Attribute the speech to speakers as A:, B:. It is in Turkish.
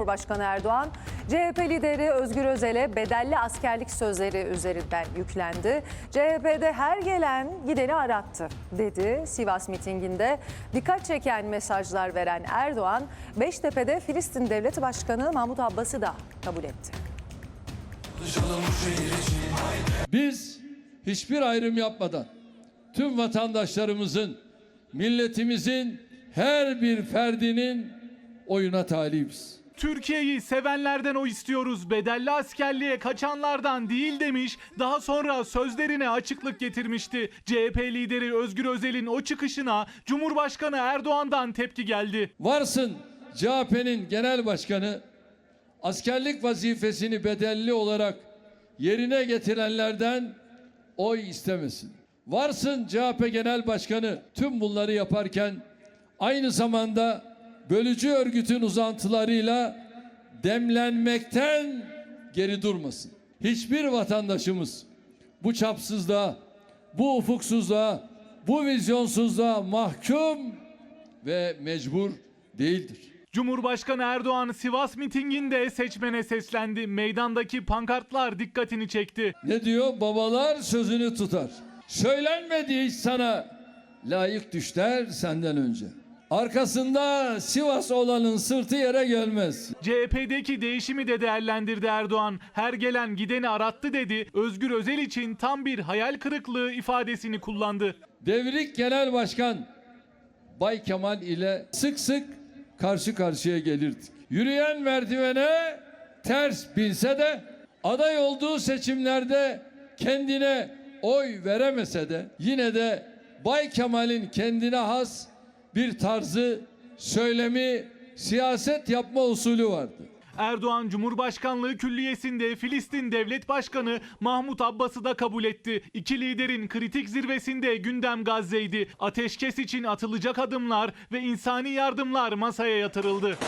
A: Cumhurbaşkanı Erdoğan, CHP lideri Özgür Özel'e bedelli askerlik sözleri üzerinden yüklendi. CHP'de her gelen gideni arattı dedi. Sivas mitinginde dikkat çeken mesajlar veren Erdoğan, Beştepe'de Filistin Devleti Başkanı Mahmut Abbas'ı da kabul etti.
B: Biz hiçbir ayrım yapmadan tüm vatandaşlarımızın, milletimizin her bir ferdinin oyuna talibiz.
C: Türkiye'yi sevenlerden o istiyoruz. Bedelli askerliğe kaçanlardan değil demiş. Daha sonra sözlerine açıklık getirmişti. CHP lideri Özgür Özel'in o çıkışına Cumhurbaşkanı Erdoğan'dan tepki geldi.
B: Varsın CHP'nin genel başkanı askerlik vazifesini bedelli olarak yerine getirenlerden oy istemesin. Varsın CHP genel başkanı tüm bunları yaparken aynı zamanda bölücü örgütün uzantılarıyla demlenmekten geri durmasın. Hiçbir vatandaşımız bu çapsızlığa, bu ufuksuzluğa, bu vizyonsuzluğa mahkum ve mecbur değildir.
C: Cumhurbaşkanı Erdoğan Sivas mitinginde seçmene seslendi. Meydandaki pankartlar dikkatini çekti.
B: Ne diyor? Babalar sözünü tutar. Söylenmedi hiç sana layık düşler senden önce. Arkasında Sivas olanın sırtı yere gelmez.
C: CHP'deki değişimi de değerlendirdi Erdoğan. Her gelen gideni arattı dedi. Özgür Özel için tam bir hayal kırıklığı ifadesini kullandı.
B: Devrik Genel Başkan Bay Kemal ile sık sık karşı karşıya gelirdik. Yürüyen merdivene ters binse de aday olduğu seçimlerde kendine oy veremese de yine de Bay Kemal'in kendine has bir tarzı, söylemi, siyaset yapma usulü vardı.
C: Erdoğan Cumhurbaşkanlığı Külliyesi'nde Filistin Devlet Başkanı Mahmut Abbas'ı da kabul etti. İki liderin kritik zirvesinde gündem Gazze'ydi. Ateşkes için atılacak adımlar ve insani yardımlar masaya yatırıldı.